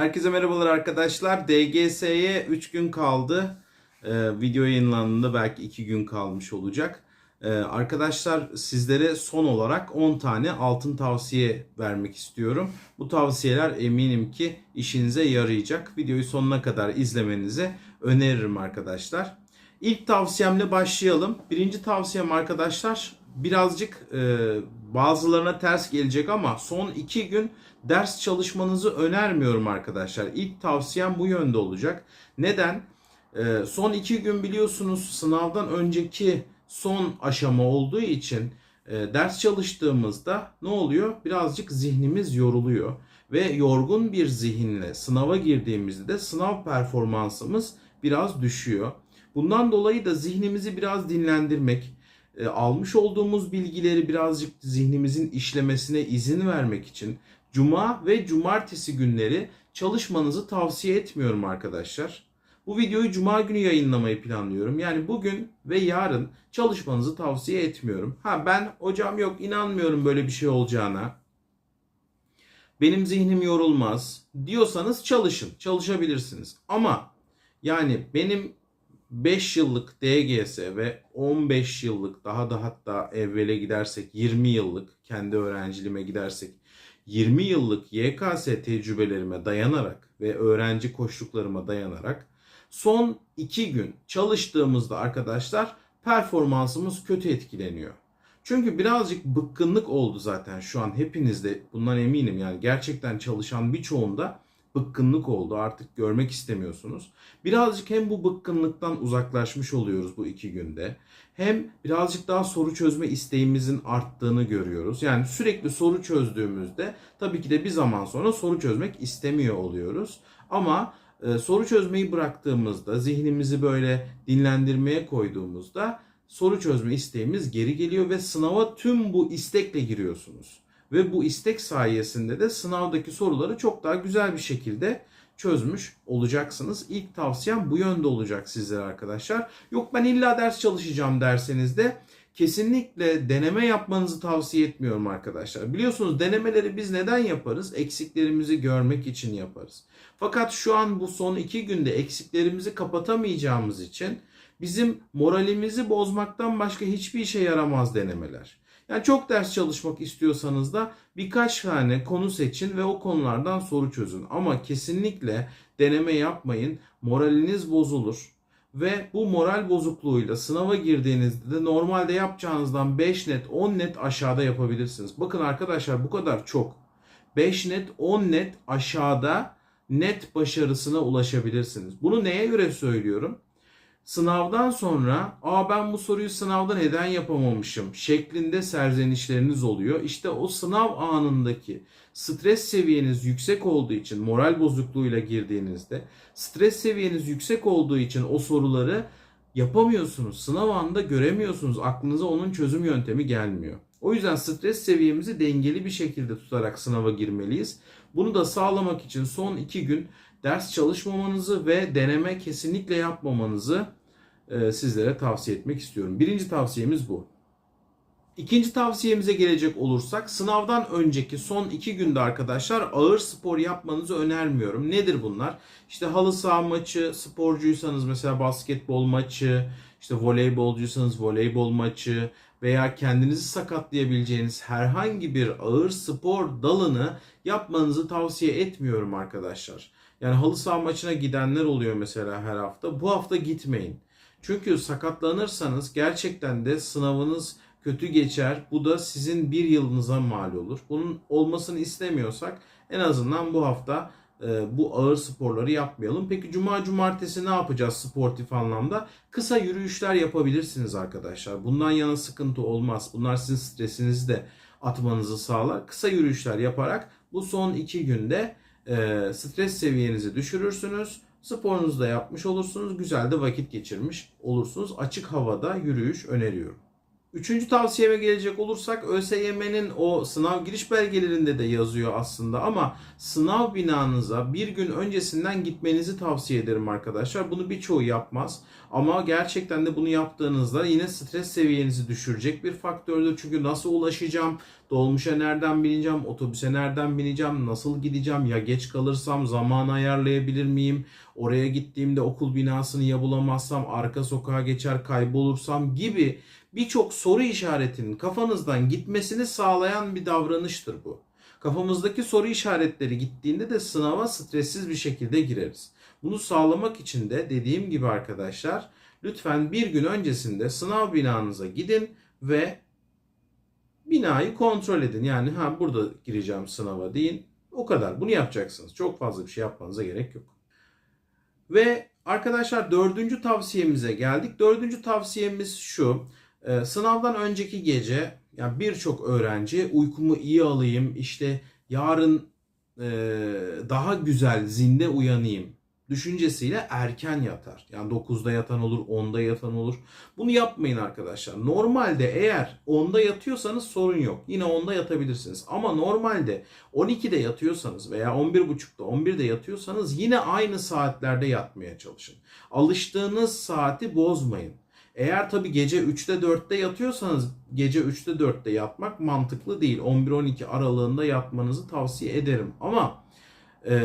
Herkese merhabalar arkadaşlar. DGS'ye 3 gün kaldı. Ee, video yayınlandığında belki 2 gün kalmış olacak. Ee, arkadaşlar sizlere son olarak 10 tane altın tavsiye vermek istiyorum. Bu tavsiyeler eminim ki işinize yarayacak. Videoyu sonuna kadar izlemenizi öneririm arkadaşlar. İlk tavsiyemle başlayalım. Birinci tavsiyem arkadaşlar birazcık e, bazılarına ters gelecek ama son iki gün ders çalışmanızı önermiyorum arkadaşlar. İlk tavsiyem bu yönde olacak. Neden? E, son iki gün biliyorsunuz sınavdan önceki son aşama olduğu için e, ders çalıştığımızda ne oluyor? Birazcık zihnimiz yoruluyor ve yorgun bir zihinle sınava girdiğimizde de sınav performansımız biraz düşüyor. Bundan dolayı da zihnimizi biraz dinlendirmek, e, almış olduğumuz bilgileri birazcık zihnimizin işlemesine izin vermek için cuma ve cumartesi günleri çalışmanızı tavsiye etmiyorum arkadaşlar. Bu videoyu cuma günü yayınlamayı planlıyorum. Yani bugün ve yarın çalışmanızı tavsiye etmiyorum. Ha ben hocam yok inanmıyorum böyle bir şey olacağına. Benim zihnim yorulmaz diyorsanız çalışın. Çalışabilirsiniz. Ama yani benim 5 yıllık DGS ve 15 yıllık daha da hatta evvele gidersek 20 yıllık kendi öğrenciliğime gidersek 20 yıllık YKS tecrübelerime dayanarak ve öğrenci koştuklarıma dayanarak son 2 gün çalıştığımızda arkadaşlar performansımız kötü etkileniyor. Çünkü birazcık bıkkınlık oldu zaten şu an hepinizde bundan eminim yani gerçekten çalışan birçoğunda bıkkınlık oldu. Artık görmek istemiyorsunuz. Birazcık hem bu bıkkınlıktan uzaklaşmış oluyoruz bu iki günde. Hem birazcık daha soru çözme isteğimizin arttığını görüyoruz. Yani sürekli soru çözdüğümüzde tabii ki de bir zaman sonra soru çözmek istemiyor oluyoruz. Ama e, soru çözmeyi bıraktığımızda, zihnimizi böyle dinlendirmeye koyduğumuzda soru çözme isteğimiz geri geliyor ve sınava tüm bu istekle giriyorsunuz. Ve bu istek sayesinde de sınavdaki soruları çok daha güzel bir şekilde çözmüş olacaksınız. İlk tavsiyem bu yönde olacak sizlere arkadaşlar. Yok ben illa ders çalışacağım derseniz de kesinlikle deneme yapmanızı tavsiye etmiyorum arkadaşlar. Biliyorsunuz denemeleri biz neden yaparız? Eksiklerimizi görmek için yaparız. Fakat şu an bu son iki günde eksiklerimizi kapatamayacağımız için bizim moralimizi bozmaktan başka hiçbir işe yaramaz denemeler. Yani çok ders çalışmak istiyorsanız da birkaç tane konu seçin ve o konulardan soru çözün. Ama kesinlikle deneme yapmayın. Moraliniz bozulur. Ve bu moral bozukluğuyla sınava girdiğinizde de normalde yapacağınızdan 5 net 10 net aşağıda yapabilirsiniz. Bakın arkadaşlar bu kadar çok. 5 net 10 net aşağıda net başarısına ulaşabilirsiniz. Bunu neye göre söylüyorum? Sınavdan sonra aa ben bu soruyu sınavda neden yapamamışım şeklinde serzenişleriniz oluyor. İşte o sınav anındaki stres seviyeniz yüksek olduğu için moral bozukluğuyla girdiğinizde stres seviyeniz yüksek olduğu için o soruları yapamıyorsunuz. Sınav anında göremiyorsunuz. Aklınıza onun çözüm yöntemi gelmiyor. O yüzden stres seviyemizi dengeli bir şekilde tutarak sınava girmeliyiz. Bunu da sağlamak için son iki gün ders çalışmamanızı ve deneme kesinlikle yapmamanızı sizlere tavsiye etmek istiyorum. Birinci tavsiyemiz bu. İkinci tavsiyemize gelecek olursak sınavdan önceki son iki günde arkadaşlar ağır spor yapmanızı önermiyorum. Nedir bunlar? İşte halı saha maçı, sporcuysanız mesela basketbol maçı, işte voleybolcuysanız voleybol maçı veya kendinizi sakatlayabileceğiniz herhangi bir ağır spor dalını yapmanızı tavsiye etmiyorum arkadaşlar. Yani halı saha maçına gidenler oluyor mesela her hafta. Bu hafta gitmeyin. Çünkü sakatlanırsanız gerçekten de sınavınız kötü geçer. Bu da sizin bir yılınıza mal olur. Bunun olmasını istemiyorsak en azından bu hafta e, bu ağır sporları yapmayalım. Peki cuma cumartesi ne yapacağız sportif anlamda? Kısa yürüyüşler yapabilirsiniz arkadaşlar. Bundan yana sıkıntı olmaz. Bunlar sizin stresinizi de atmanızı sağlar. Kısa yürüyüşler yaparak bu son iki günde e, stres seviyenizi düşürürsünüz. Sporunuzu da yapmış olursunuz. Güzel de vakit geçirmiş olursunuz. Açık havada yürüyüş öneriyorum. Üçüncü tavsiyeme gelecek olursak ÖSYM'nin o sınav giriş belgelerinde de yazıyor aslında ama sınav binanıza bir gün öncesinden gitmenizi tavsiye ederim arkadaşlar. Bunu birçoğu yapmaz ama gerçekten de bunu yaptığınızda yine stres seviyenizi düşürecek bir faktördür. Çünkü nasıl ulaşacağım, dolmuşa nereden bineceğim, otobüse nereden bineceğim, nasıl gideceğim, ya geç kalırsam zaman ayarlayabilir miyim, oraya gittiğimde okul binasını ya bulamazsam, arka sokağa geçer kaybolursam gibi birçok soru işaretinin kafanızdan gitmesini sağlayan bir davranıştır bu. Kafamızdaki soru işaretleri gittiğinde de sınava stressiz bir şekilde gireriz. Bunu sağlamak için de dediğim gibi arkadaşlar lütfen bir gün öncesinde sınav binanıza gidin ve binayı kontrol edin. Yani ha burada gireceğim sınava deyin. O kadar. Bunu yapacaksınız. Çok fazla bir şey yapmanıza gerek yok. Ve arkadaşlar dördüncü tavsiyemize geldik. Dördüncü tavsiyemiz şu. Ee, sınavdan önceki gece yani birçok öğrenci uykumu iyi alayım işte yarın e, daha güzel zinde uyanayım düşüncesiyle erken yatar. Yani 9'da yatan olur, 10'da yatan olur. Bunu yapmayın arkadaşlar. Normalde eğer 10'da yatıyorsanız sorun yok. Yine 10'da yatabilirsiniz. Ama normalde 12'de yatıyorsanız veya 11.30'da 11'de yatıyorsanız yine aynı saatlerde yatmaya çalışın. Alıştığınız saati bozmayın. Eğer tabi gece 3'te 4'te yatıyorsanız gece 3'te 4'te yatmak mantıklı değil. 11-12 aralığında yatmanızı tavsiye ederim. Ama e,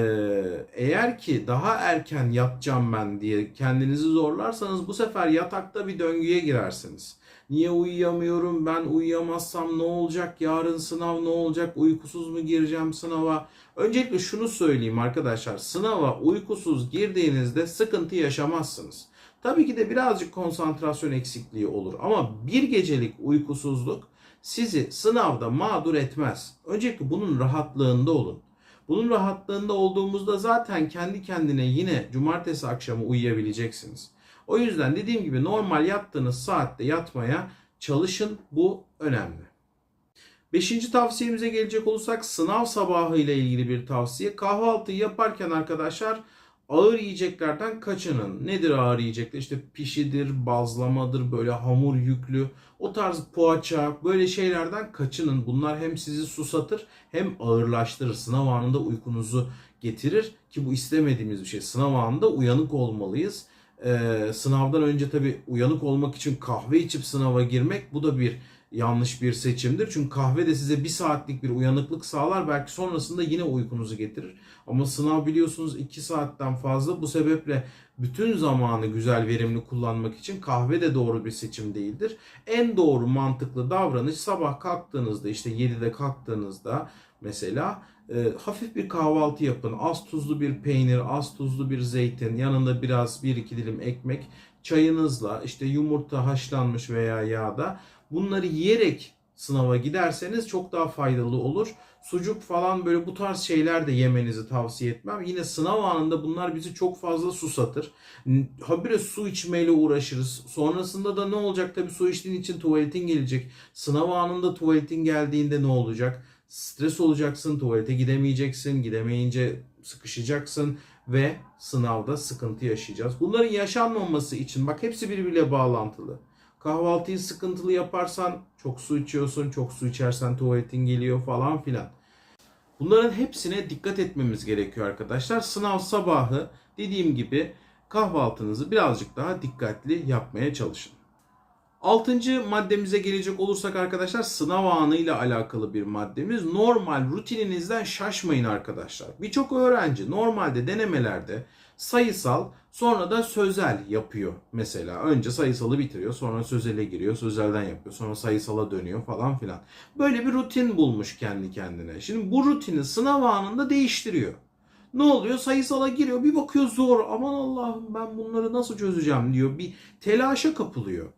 eğer ki daha erken yatacağım ben diye kendinizi zorlarsanız bu sefer yatakta bir döngüye girersiniz. Niye uyuyamıyorum? Ben uyuyamazsam ne olacak? Yarın sınav ne olacak? Uykusuz mu gireceğim sınava? Öncelikle şunu söyleyeyim arkadaşlar. Sınava uykusuz girdiğinizde sıkıntı yaşamazsınız. Tabii ki de birazcık konsantrasyon eksikliği olur ama bir gecelik uykusuzluk sizi sınavda mağdur etmez. Öncelikle bunun rahatlığında olun. Bunun rahatlığında olduğumuzda zaten kendi kendine yine cumartesi akşamı uyuyabileceksiniz. O yüzden dediğim gibi normal yattığınız saatte yatmaya çalışın. Bu önemli. Beşinci tavsiyemize gelecek olursak sınav sabahı ile ilgili bir tavsiye. Kahvaltıyı yaparken arkadaşlar ağır yiyeceklerden kaçının. Nedir ağır yiyecekler? İşte pişidir, bazlamadır, böyle hamur yüklü, o tarz poğaça, böyle şeylerden kaçının. Bunlar hem sizi susatır hem ağırlaştırır. Sınav anında uykunuzu getirir ki bu istemediğimiz bir şey. Sınav anında uyanık olmalıyız. Ee, sınavdan önce tabii uyanık olmak için kahve içip sınava girmek bu da bir yanlış bir seçimdir. Çünkü kahve de size bir saatlik bir uyanıklık sağlar. Belki sonrasında yine uykunuzu getirir. Ama sınav biliyorsunuz 2 saatten fazla. Bu sebeple bütün zamanı güzel verimli kullanmak için kahve de doğru bir seçim değildir. En doğru mantıklı davranış sabah kalktığınızda işte 7'de kalktığınızda mesela e, hafif bir kahvaltı yapın. Az tuzlu bir peynir, az tuzlu bir zeytin, yanında biraz bir iki dilim ekmek, çayınızla işte yumurta haşlanmış veya yağda bunları yiyerek sınava giderseniz çok daha faydalı olur. Sucuk falan böyle bu tarz şeyler de yemenizi tavsiye etmem. Yine sınav anında bunlar bizi çok fazla susatır. Habire su içmeyle uğraşırız. Sonrasında da ne olacak? Tabii su içtiğin için tuvaletin gelecek. Sınav anında tuvaletin geldiğinde ne olacak? Stres olacaksın, tuvalete gidemeyeceksin. Gidemeyince sıkışacaksın ve sınavda sıkıntı yaşayacağız. Bunların yaşanmaması için bak hepsi birbiriyle bağlantılı. Kahvaltıyı sıkıntılı yaparsan çok su içiyorsun, çok su içersen tuvaletin geliyor falan filan. Bunların hepsine dikkat etmemiz gerekiyor arkadaşlar. Sınav sabahı dediğim gibi kahvaltınızı birazcık daha dikkatli yapmaya çalışın. Altıncı maddemize gelecek olursak arkadaşlar sınav anıyla alakalı bir maddemiz. Normal rutininizden şaşmayın arkadaşlar. Birçok öğrenci normalde denemelerde sayısal sonra da sözel yapıyor mesela. Önce sayısalı bitiriyor sonra sözele giriyor sözelden yapıyor sonra sayısala dönüyor falan filan. Böyle bir rutin bulmuş kendi kendine. Şimdi bu rutini sınav anında değiştiriyor. Ne oluyor? Sayısala giriyor bir bakıyor zor aman Allah'ım ben bunları nasıl çözeceğim diyor. Bir telaşa kapılıyor.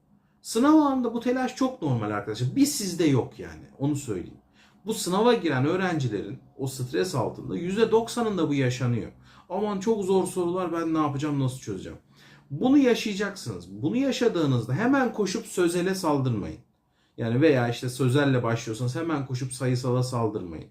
Sınav anında bu telaş çok normal arkadaşlar. Bir sizde yok yani. Onu söyleyeyim. Bu sınava giren öğrencilerin o stres altında %90'ında bu yaşanıyor. Aman çok zor sorular ben ne yapacağım nasıl çözeceğim. Bunu yaşayacaksınız. Bunu yaşadığınızda hemen koşup sözele saldırmayın. Yani veya işte sözelle başlıyorsanız hemen koşup sayısala saldırmayın.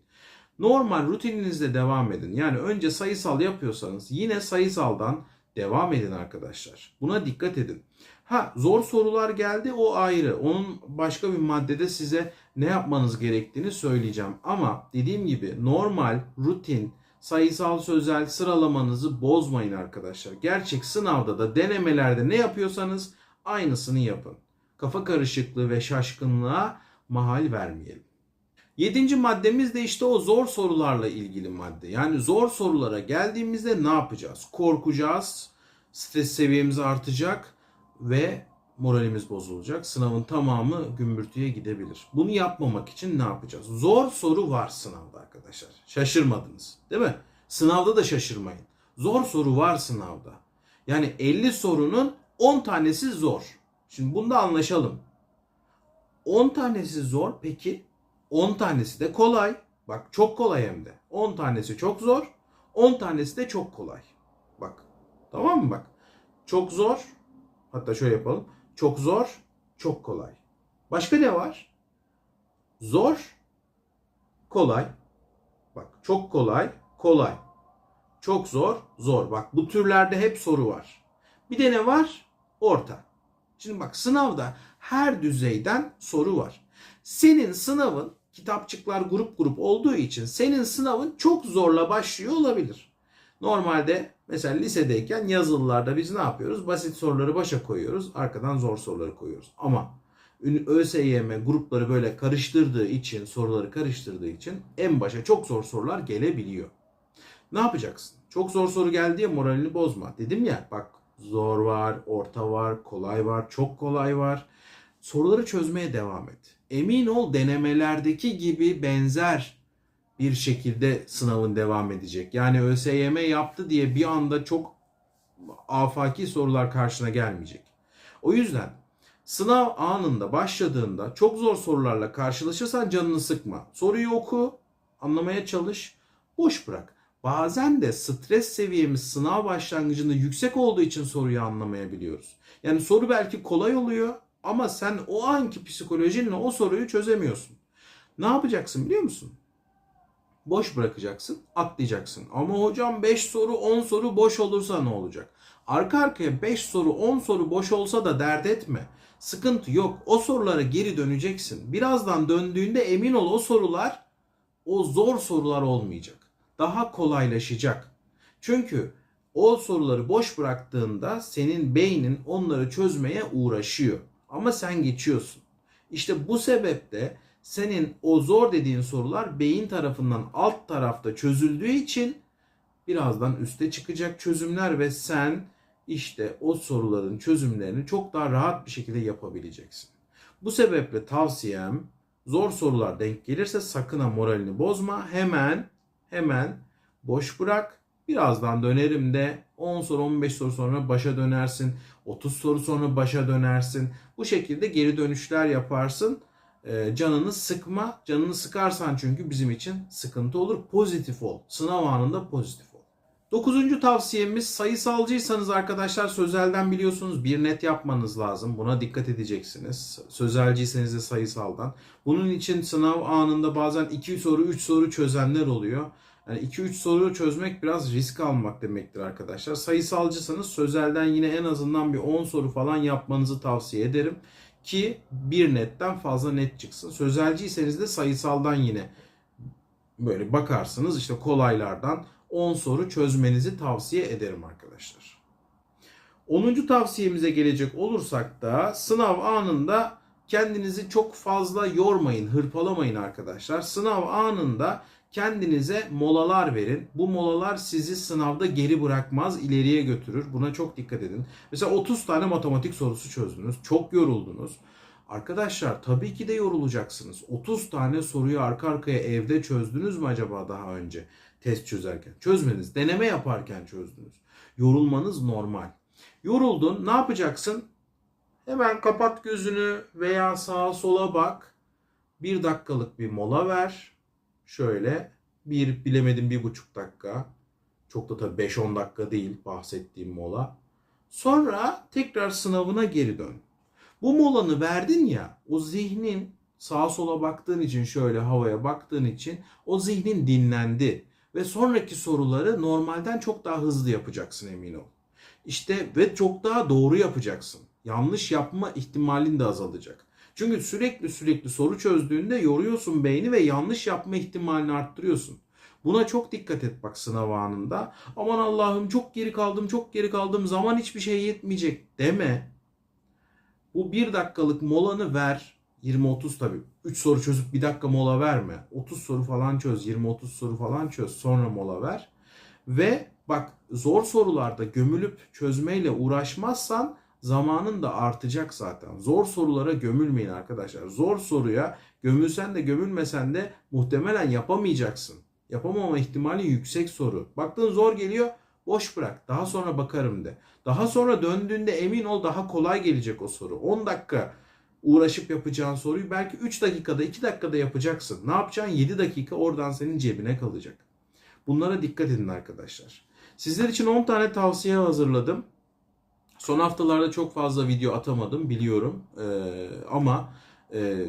Normal rutininizde devam edin. Yani önce sayısal yapıyorsanız yine sayısaldan Devam edin arkadaşlar. Buna dikkat edin. Ha zor sorular geldi o ayrı. Onun başka bir maddede size ne yapmanız gerektiğini söyleyeceğim. Ama dediğim gibi normal, rutin, sayısal sözel sıralamanızı bozmayın arkadaşlar. Gerçek sınavda da denemelerde ne yapıyorsanız aynısını yapın. Kafa karışıklığı ve şaşkınlığa mahal vermeyelim. Yedinci maddemiz de işte o zor sorularla ilgili madde. Yani zor sorulara geldiğimizde ne yapacağız? Korkacağız, stres seviyemiz artacak ve moralimiz bozulacak. Sınavın tamamı gümbürtüye gidebilir. Bunu yapmamak için ne yapacağız? Zor soru var sınavda arkadaşlar. Şaşırmadınız değil mi? Sınavda da şaşırmayın. Zor soru var sınavda. Yani 50 sorunun 10 tanesi zor. Şimdi bunda anlaşalım. 10 tanesi zor peki 10 tanesi de kolay. Bak çok kolay hem de. 10 tanesi çok zor. 10 tanesi de çok kolay. Bak. Tamam mı bak? Çok zor. Hatta şöyle yapalım. Çok zor, çok kolay. Başka ne var? Zor, kolay. Bak çok kolay, kolay. Çok zor, zor. Bak bu türlerde hep soru var. Bir de ne var? Orta. Şimdi bak sınavda her düzeyden soru var. Senin sınavın kitapçıklar grup grup olduğu için senin sınavın çok zorla başlıyor olabilir. Normalde mesela lisedeyken yazılılarda biz ne yapıyoruz? Basit soruları başa koyuyoruz. Arkadan zor soruları koyuyoruz. Ama ÖSYM grupları böyle karıştırdığı için, soruları karıştırdığı için en başa çok zor sorular gelebiliyor. Ne yapacaksın? Çok zor soru geldi ya moralini bozma. Dedim ya bak zor var, orta var, kolay var, çok kolay var. Soruları çözmeye devam et. Emin ol denemelerdeki gibi benzer bir şekilde sınavın devam edecek. Yani ÖSYM yaptı diye bir anda çok afaki sorular karşına gelmeyecek. O yüzden sınav anında başladığında çok zor sorularla karşılaşırsan canını sıkma. Soruyu oku, anlamaya çalış, boş bırak. Bazen de stres seviyemiz sınav başlangıcında yüksek olduğu için soruyu anlamayabiliyoruz. Yani soru belki kolay oluyor ama sen o anki psikolojinle o soruyu çözemiyorsun. Ne yapacaksın biliyor musun? Boş bırakacaksın, atlayacaksın. Ama hocam 5 soru 10 soru boş olursa ne olacak? Arka arkaya 5 soru 10 soru boş olsa da dert etme. Sıkıntı yok. O sorulara geri döneceksin. Birazdan döndüğünde emin ol o sorular o zor sorular olmayacak. Daha kolaylaşacak. Çünkü o soruları boş bıraktığında senin beynin onları çözmeye uğraşıyor. Ama sen geçiyorsun. İşte bu sebeple senin o zor dediğin sorular beyin tarafından alt tarafta çözüldüğü için birazdan üste çıkacak çözümler ve sen işte o soruların çözümlerini çok daha rahat bir şekilde yapabileceksin. Bu sebeple tavsiyem zor sorular denk gelirse sakın ha moralini bozma. Hemen hemen boş bırak. Birazdan dönerim de 10 soru 15 soru sonra başa dönersin. 30 soru sonra başa dönersin. Bu şekilde geri dönüşler yaparsın. Ee, canını sıkma. Canını sıkarsan çünkü bizim için sıkıntı olur. Pozitif ol. Sınav anında pozitif ol. Dokuzuncu tavsiyemiz sayısalcıysanız arkadaşlar sözelden biliyorsunuz bir net yapmanız lazım. Buna dikkat edeceksiniz. Sözelciyseniz de sayısaldan. Bunun için sınav anında bazen 2 soru 3 soru çözenler oluyor. Yani 2-3 soru çözmek biraz risk almak demektir arkadaşlar. Sayısalcısanız sözelden yine en azından bir 10 soru falan yapmanızı tavsiye ederim ki bir netten fazla net çıksın. Sözelciyseniz de sayısaldan yine böyle bakarsınız işte kolaylardan 10 soru çözmenizi tavsiye ederim arkadaşlar. 10. tavsiyemize gelecek olursak da sınav anında kendinizi çok fazla yormayın, hırpalamayın arkadaşlar. Sınav anında kendinize molalar verin. Bu molalar sizi sınavda geri bırakmaz, ileriye götürür. Buna çok dikkat edin. Mesela 30 tane matematik sorusu çözdünüz. Çok yoruldunuz. Arkadaşlar tabii ki de yorulacaksınız. 30 tane soruyu arka arkaya evde çözdünüz mü acaba daha önce test çözerken? Çözmediniz. Deneme yaparken çözdünüz. Yorulmanız normal. Yoruldun. Ne yapacaksın? Hemen kapat gözünü veya sağa sola bak. Bir dakikalık bir mola ver. Şöyle bir bilemedim bir buçuk dakika. Çok da tabii 5-10 dakika değil bahsettiğim mola. Sonra tekrar sınavına geri dön. Bu molanı verdin ya o zihnin sağa sola baktığın için şöyle havaya baktığın için o zihnin dinlendi. Ve sonraki soruları normalden çok daha hızlı yapacaksın emin ol. İşte ve çok daha doğru yapacaksın. Yanlış yapma ihtimalin de azalacak. Çünkü sürekli sürekli soru çözdüğünde yoruyorsun beyni ve yanlış yapma ihtimalini arttırıyorsun. Buna çok dikkat et bak sınav anında. Aman Allah'ım çok geri kaldım, çok geri kaldım, zaman hiçbir şey yetmeyecek deme. Bu bir dakikalık molanı ver. 20-30 tabii. 3 soru çözüp bir dakika mola verme. 30 soru falan çöz, 20-30 soru falan çöz. Sonra mola ver. Ve bak zor sorularda gömülüp çözmeyle uğraşmazsan zamanın da artacak zaten. Zor sorulara gömülmeyin arkadaşlar. Zor soruya gömülsen de gömülmesen de muhtemelen yapamayacaksın. Yapamama ihtimali yüksek soru. Baktın zor geliyor boş bırak. Daha sonra bakarım de. Daha sonra döndüğünde emin ol daha kolay gelecek o soru. 10 dakika uğraşıp yapacağın soruyu belki 3 dakikada 2 dakikada yapacaksın. Ne yapacaksın? 7 dakika oradan senin cebine kalacak. Bunlara dikkat edin arkadaşlar. Sizler için 10 tane tavsiye hazırladım. Son haftalarda çok fazla video atamadım biliyorum. Ee, ama e,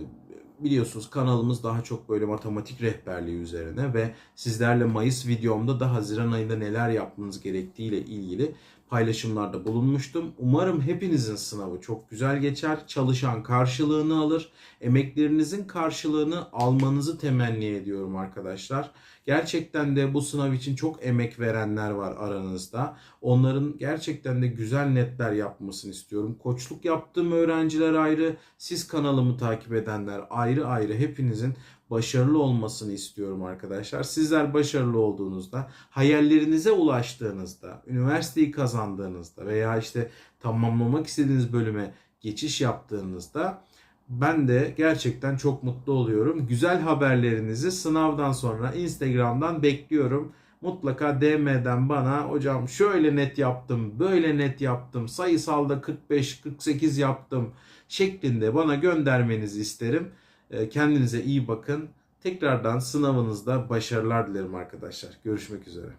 biliyorsunuz kanalımız daha çok böyle matematik rehberliği üzerine ve sizlerle Mayıs videomda da Haziran ayında neler yapmanız gerektiğiyle ilgili paylaşımlarda bulunmuştum. Umarım hepinizin sınavı çok güzel geçer. Çalışan karşılığını alır. Emeklerinizin karşılığını almanızı temenni ediyorum arkadaşlar. Gerçekten de bu sınav için çok emek verenler var aranızda. Onların gerçekten de güzel netler yapmasını istiyorum. Koçluk yaptığım öğrenciler ayrı, siz kanalımı takip edenler ayrı ayrı hepinizin başarılı olmasını istiyorum arkadaşlar. Sizler başarılı olduğunuzda, hayallerinize ulaştığınızda, üniversiteyi kazandığınızda veya işte tamamlamak istediğiniz bölüme geçiş yaptığınızda ben de gerçekten çok mutlu oluyorum. Güzel haberlerinizi sınavdan sonra Instagram'dan bekliyorum. Mutlaka DM'den bana hocam şöyle net yaptım, böyle net yaptım, sayısalda 45-48 yaptım şeklinde bana göndermenizi isterim. Ee, Kendinize iyi bakın. Tekrardan sınavınızda başarılar dilerim arkadaşlar. Görüşmek üzere.